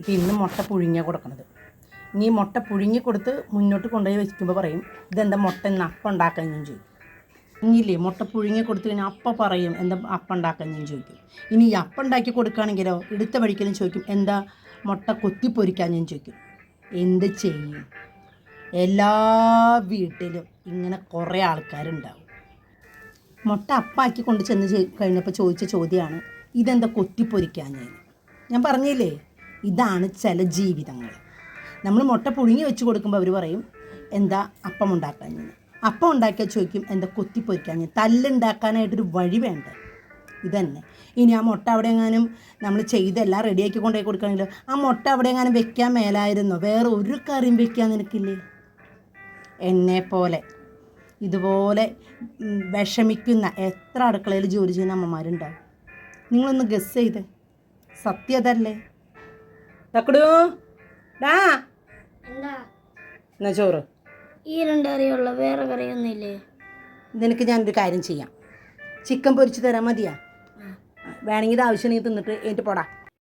ഇപ്പം ഇന്ന് മുട്ട പുഴുങ്ങിയാണ് കൊടുക്കുന്നത് ഇനി മുട്ട പുഴുങ്ങി കൊടുത്ത് മുന്നോട്ട് കൊണ്ടുപോയി വെക്കുമ്പോൾ പറയും ഇതെന്താ മുട്ട ഇന്ന് അപ്പം ഉണ്ടാക്കാൻ ഞാൻ ചോദിക്കും. ഇനിയില്ലേ മുട്ട പുഴുങ്ങി കൊടുത്തു കഴിഞ്ഞാൽ അപ്പം പറയും എന്താ അപ്പം ഞാൻ ചോദിക്കും. ഇനി ഈ അപ്പം ഉണ്ടാക്കി കൊടുക്കുകയാണെങ്കിലോ എടുത്ത വഴിക്കലും ചോദിക്കും എന്താ മുട്ട കൊത്തിപ്പൊരിക്കാൻ ഞാൻ ചോദിക്കും. എന്ത് ചെയ്യും? എല്ലാ വീട്ടിലും ഇങ്ങനെ കുറേ ആൾക്കാരുണ്ടാവും. മുട്ട അപ്പാക്കി കൊണ്ട് ചെന്ന് കഴിഞ്ഞപ്പോൾ ചോദിച്ച ചോദ്യമാണ് ഇതെന്താ കൊത്തിപ്പൊരിക്കാൻ ഞാൻ ഞാൻ പറഞ്ഞില്ലേ ഇതാണ് ചില ജീവിതങ്ങൾ. നമ്മൾ മുട്ട പുഴുങ്ങി വെച്ച് കൊടുക്കുമ്പോൾ അവർ പറയും എന്താ അപ്പം ഉണ്ടാക്കാൻ അപ്പം ഉണ്ടാക്കിയാൽ ചോദിക്കും എന്താ കൊത്തിപ്പൊരിക്കാൻ ഞാൻ? തല്ലുണ്ടാക്കാനായിട്ടൊരു വഴി വേണ്ട? ഇതന്നെ. ഇനി ആ മുട്ട അവിടെ എങ്ങാനും നമ്മൾ ചെയ്തെല്ലാം റെഡിയാക്കി കൊണ്ടുപോയി കൊടുക്കണമെങ്കിൽ ആ മുട്ട അവിടെ എങ്ങാനും വെക്കാൻ മേലായിരുന്നോ? വേറെ ഒരു കറിയും വെക്കാൻ നിനക്കില്ലേ? എന്നെ പോലെ. ഇതുപോലെ വിഷമിക്കുന്ന എത്ര അടുക്കളയിൽ ജോലി ചെയ്യുന്ന അമ്മമാരുണ്ടാവും. നിങ്ങളൊന്ന് ഗസ് ചെയ്ത്. സത്യതല്ലേ തക്കടൂ. ഡാ. എന്താ? എന്നാ ചോറ്. ഈ രണ്ട് കറിയുള്ള വേറെ കറിയൊന്നുമില്ലേ? നിനക്ക് ഞാനൊരു കാര്യം ചെയ്യാം. ചിക്കൻ പൊരിച്ച് തരാൻ മതിയാ? വേണമെങ്കിൽ ഇത് ആവശ്യം നീ തിന്നിട്ട് എനിക്ക് പോടാ.